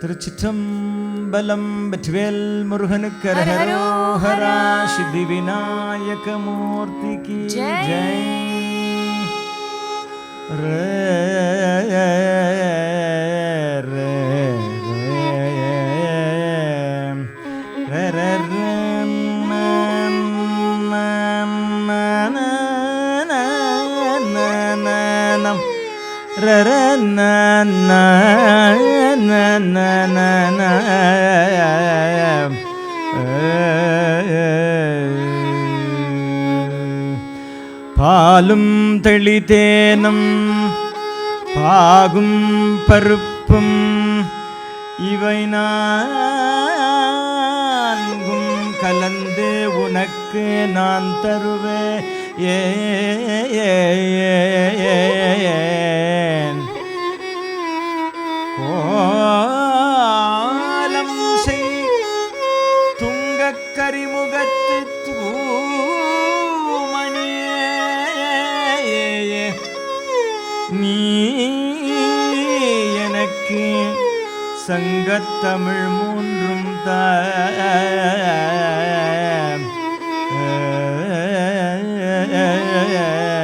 திருச்சிற்றம்பலம் வெற்றிவேல் முருகனுக்கு ஹரஹரோஹரா. ஹரோஹரா சித்தி விநாயக மூர்த்திக்கு ஜெய். பாலும் தெளிதேனும் பாகும் பருப்பும் இவை நான்கும் கலந்து உனக்கு நான் தருவேன் ஏன் கோலம் செய் துங்க கரிமுகத்து தூமணியே நீ எனக்கு சங்கத்தமிழ் மூன்றும் த yeah.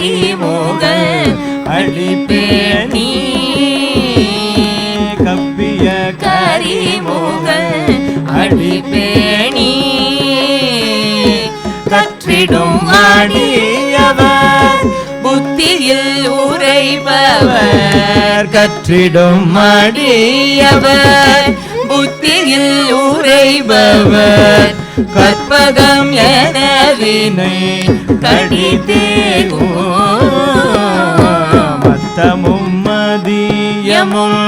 கரிமோகல் அடிப்பேணி கப்பிய கரிமோகல் அடிப்பேணி கற்றிடும் ஆடியவர் புத்தியில் உரைபவர். கற்றிடும் அடியவர் புத்தியில் உரைபவர். கற்பகம் எனவினை கடிதேகும் மத்தமும் மதியமும்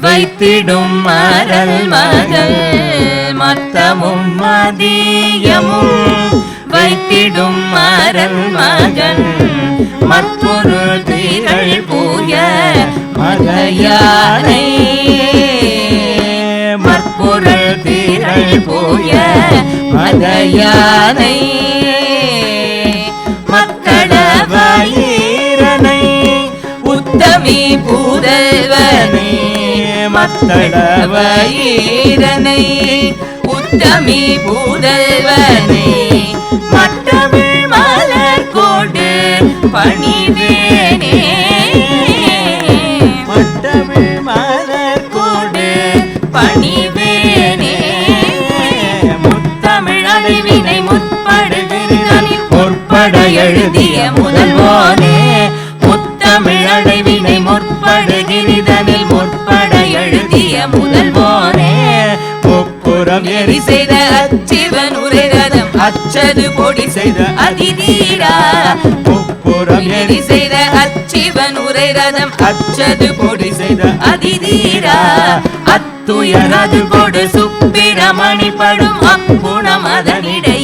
வைத்திடும் மரல் மகள். மத்தமும் மதியமும் வைத்திடும் மரல் மகன் மற்றொரு திரள் பூய மலையானை மற்பொருள் திரள் பூய மகையானை ஈரனை உத்தமி பூதல்வனே புதல்வனை மத்தளவயிரனை உத்தமி பூதல்வனே மட்டமிழ் மலர் கோடு பணிவேனே. மட்டமிழ் மலர் கோடு பணி முற்பட எழுதிய முதல்வோனே முத்தமிழ் அடைவினை முற்படுகிறதனில் முற்பட எழுதிய முதல்வோனே முப்புறம் எரி எரி செய்த அச்சிவன் உரைரதம் அச்சது பொடி செய்த அதிதீரா. முப்புறம் எரி செய்த அச்சிவன் உரைரதம் அச்சது பொடி செய்த அதிதீரா. அத்துயரது கொடு சுப்பிரமணி படும் அப்புணம் அதனிடை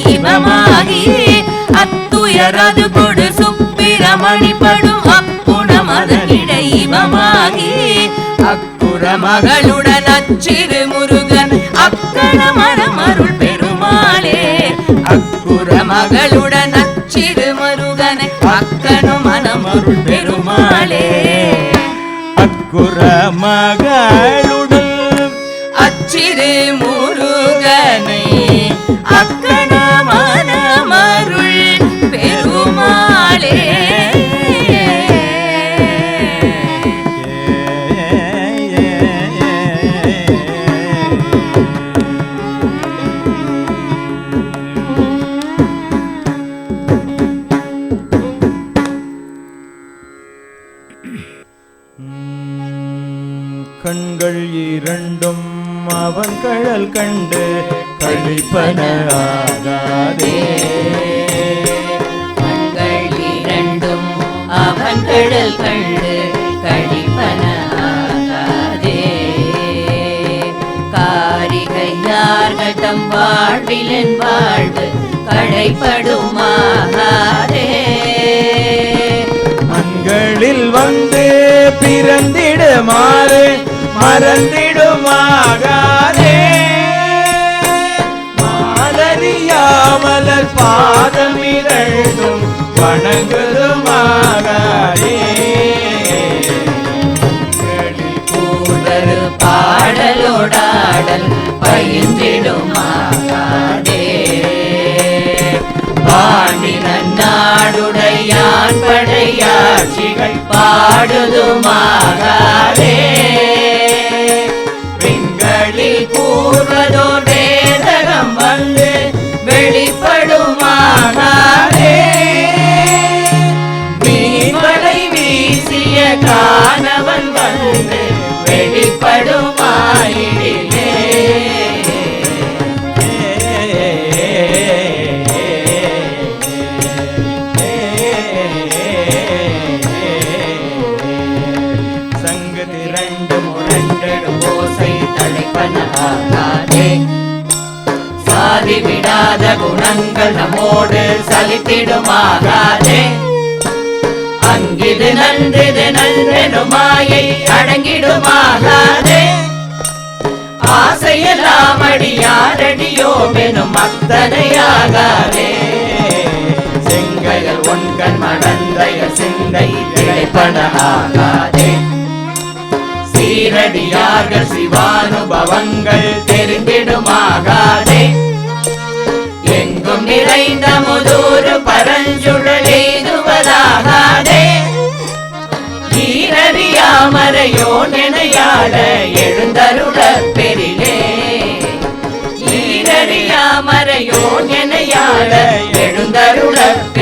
அத்துயரது கொடு சுப்பிரமணி படும் அப்புணம் அதனிடை அக்குற மகளுடன் அச்சிறு முருகன் அக்கண மரமருள் பெருமாளே அக்குற மகளுடன் அச்சிறு மருகனை அக்கணும் மனமருள் பெருமாளே அக்குற மக இரண்டும் அவன் கழல் கண்டு கழிப்பன ஆகாதே. கண்கள் இரண்டும் அவன் கடல் கண்டு கழிப்பன ஆகாதே. காரிகையார்கள் தம் வாழ்விலன் வாழ்வு கடைப்படுமாகாதே மண்களில் வந்து பிறந்திடுமாறு மறந்திடுமாகாதே மாலரியாமலர் பாதமிரண்டும் வணங்குதுமாகாதே மண்களில் கூடரு பாடலோடாடல் பயின்றிடுமாகாதே பாண்டி நன்னாடுடையான் படையாட்சிகள் பாடுதுமாகாதே பெண்களில் கூறுவதோர் நேதகம் வந்து வெளிப்படுமானால் ஆகாதே. அங்கிது நன்றிது நன்றெனும் மாயை அடங்கிடுமாகாதே. ஆசையெல்லாம் அடியாரடியோம் எனும் அத்தனையாகாதே செங்கையர் ஒன்கண் மடந்தைய சிந்தை இழைப்பன ஆகாதே. சீரடியார்கள் சிவானுபவங்கள் தெரிந்திடுமாகாதே எங்கும் நிறைந்த முதூறு பரஞ்சுழல் எய்துவதாகாதே. ஈரறியாமறையோ நினையாட எழுந்தருள பெரிலே ஈரறியாமறையோ நினையாட எழுந்தருள பெரிலே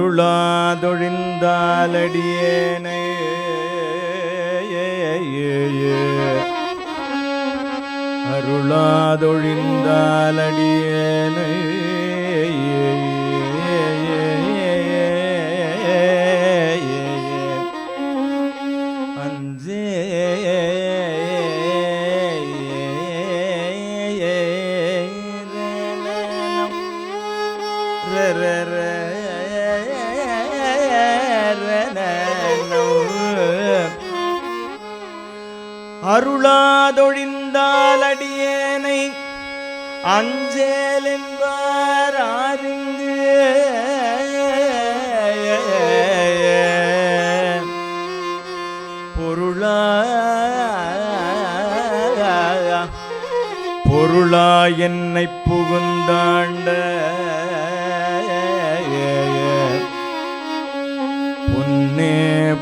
அருளாதொழிந்தாலடியேனே. அருளாதொழிந்தாலடியேனே.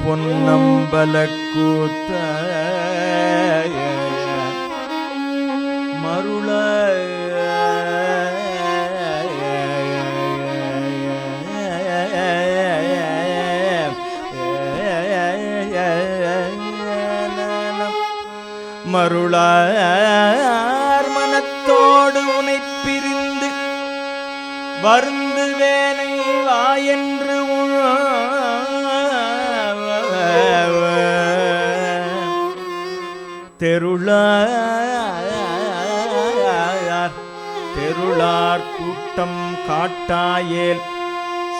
பொன்னம்பலக்கூத்த மருள மருளார் மனத்தோடு உனை பிரிந்து வரும் தெருளார் தெருளார் கூட்டம் காட்டாயேல்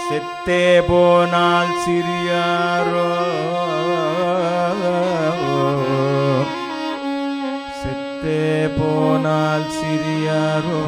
செத்தே போனால் சிறியாரோ? செத்தே போனால் சிறியாரோ?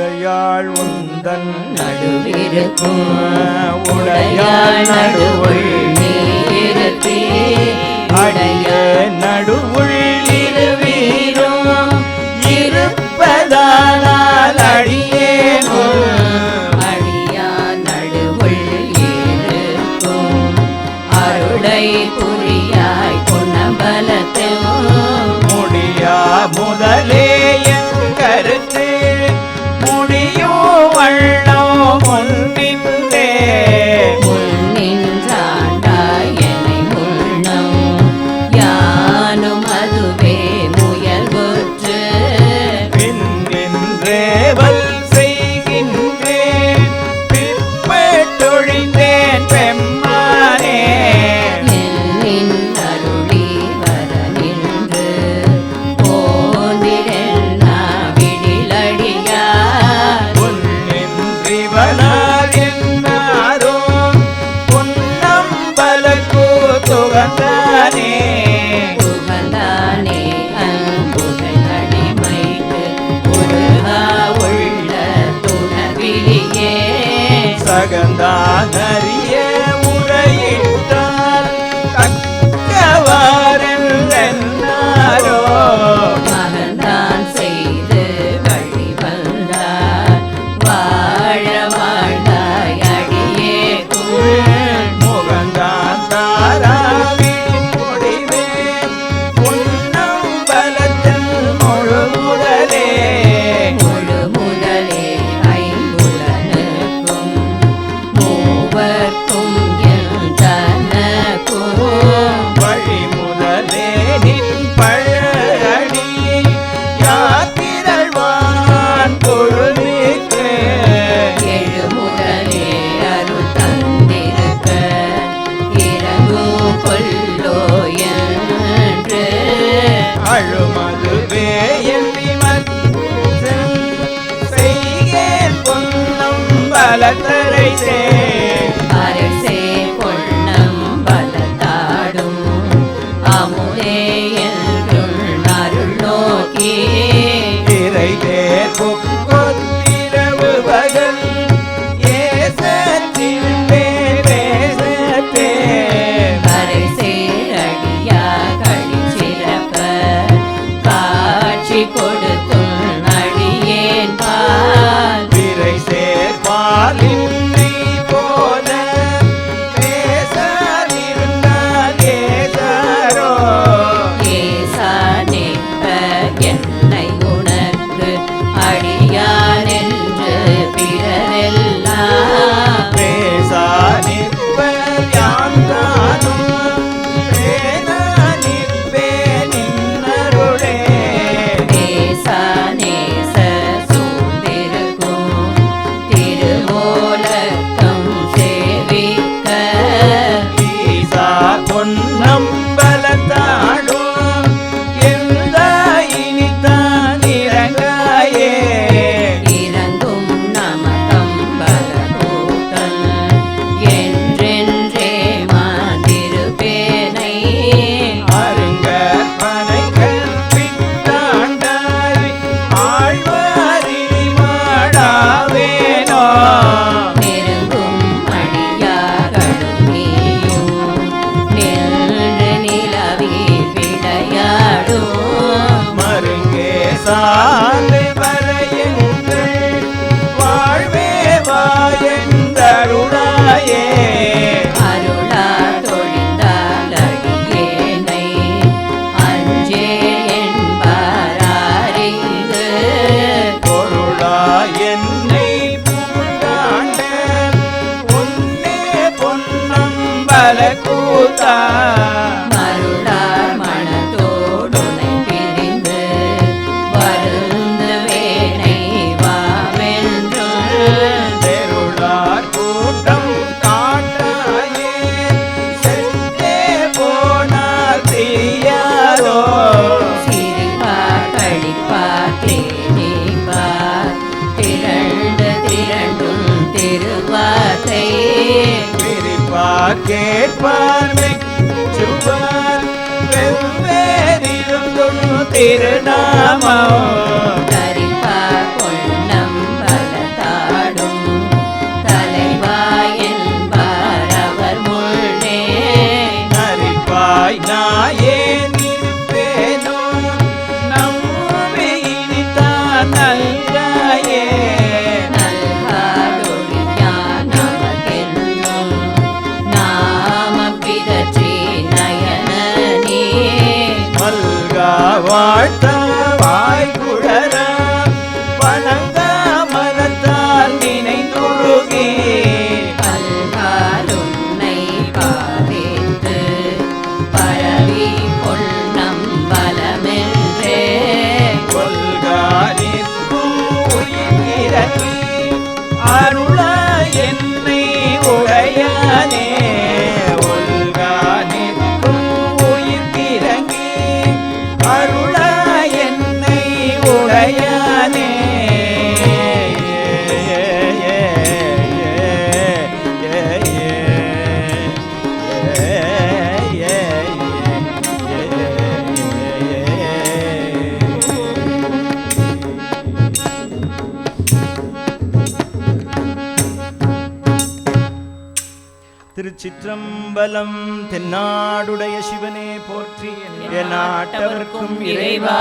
உடையாள் உந்தன் நடுவிருக்கும். உடையாள் நடுவுள் நீ அடைய நடுவுள் കേൾപ്പാർമേ ചുവാൻ വെവ്വേറിരുന്നു തിരുനാമോ. திருச்சிற்றம்பலம் தென்னாடுடைய சிவனே போற்றி. என் நாட்டவர்க்கும் இறைவா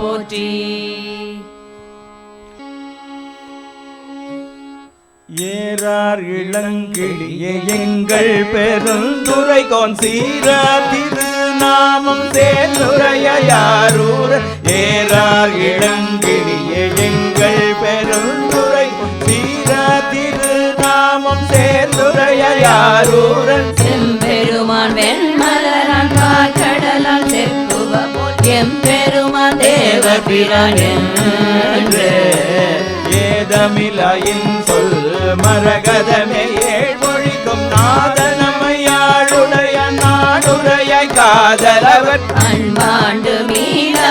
போற்றி. ஏறார் இளங்கிளியே எங்கள் பெருந்துரை கோன் சீரா திருநாமம் சேர்ந்துரைய யாரூர். ஏறார் இளங்கிளியே எங்கள் பெருந்துரை சீரா திருநாமம் சேர்ந்துரைய யாரூரன் செம்பெருமான் வெண்மலரான் கடலால் செப்புவ போல் எம்பெருமான் தேவ பிரான் ஏதமிலாயின் சொல் மரகதமே ஏழ்மொழிக்கும் நாதனமையாளுடைய நாடுடைய காதலவர். அன்பாண்டு மீளா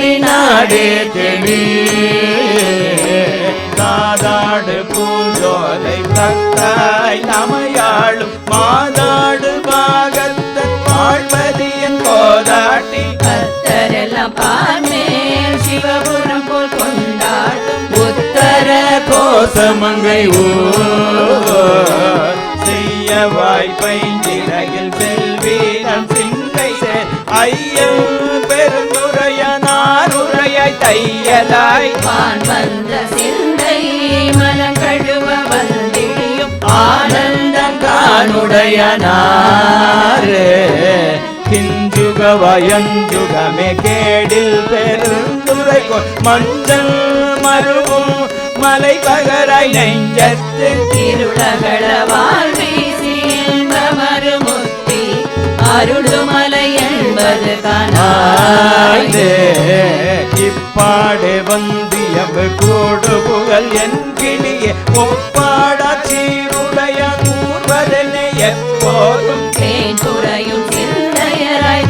தென்பாண்டி நாடே தெளி காதாடு பூஞ்சோலை தத்தாய் நமையாளும் மாதாடு பாகத்தன் வாழ்வதியன் கோதாட்டி. பத்தரெல்லாம் பார்மேல் சிவபுரம் போல் கொண்டாடும் உத்தர கோசமங்கை ஊர். செய்ய வாய்ப்பைஞ்சிறையில் செல்வீரம் சிந்தை சேர் ஐயம் பெருந்துரையனாருரையாய் தையலாய் வான் வந்த சிந்தை மலங்கழுவ வந்திடியும் ஆனந்தம் காணுடையனாரே கிஞ்சுக வயஞ்சுகமே கேடில் பெருந்துரை மஞ்சள் மருவும் மலை பகராய் நெஞ்சத்து. திருளகள வாழ்வீசி மறுமுத்தி. அருளுமலை என்பது காணாய்ந்தே இப்பாடு வந்தியவு கூடு புகழ் என் கிளியே ஒப்பாடா சீருடைய நூர்வதனை எப்போதும் தேன் துறையும் சிந்தையராய்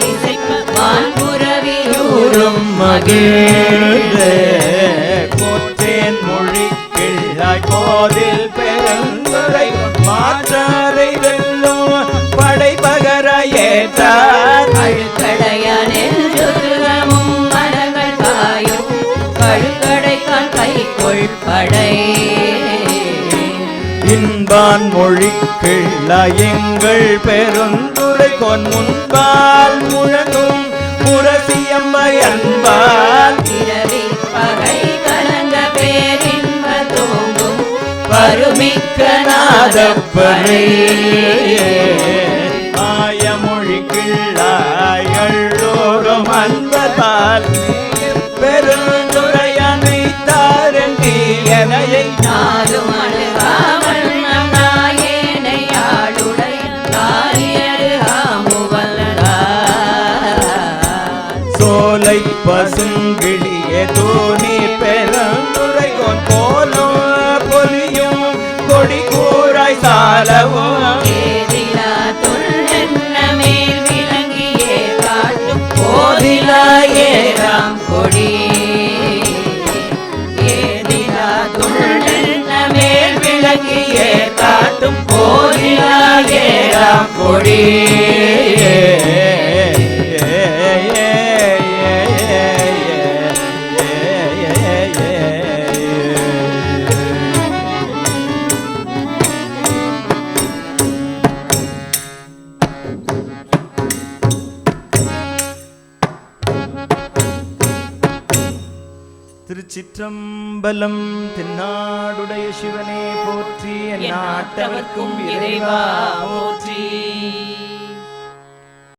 திசைக்கு வான்புறவியூரும் ஊரும் மகிழ்ந்தே. போற்றேன் மொழி கிள்ளாய் கோதில் பெருந்துரை படை இன்பான் மொழிக்கிள்ள எங்கள் பெருந்துரை கொன் முன்பால் முழங்கும் புரசியம்மை அன்பால் பிறவி பகை கலங்க பேரின்ப தோங்கும் பருமிக்க நாதப்பனை. ஆய மொழிக்கிள்ளாயள்ளோரும் அன்பதால்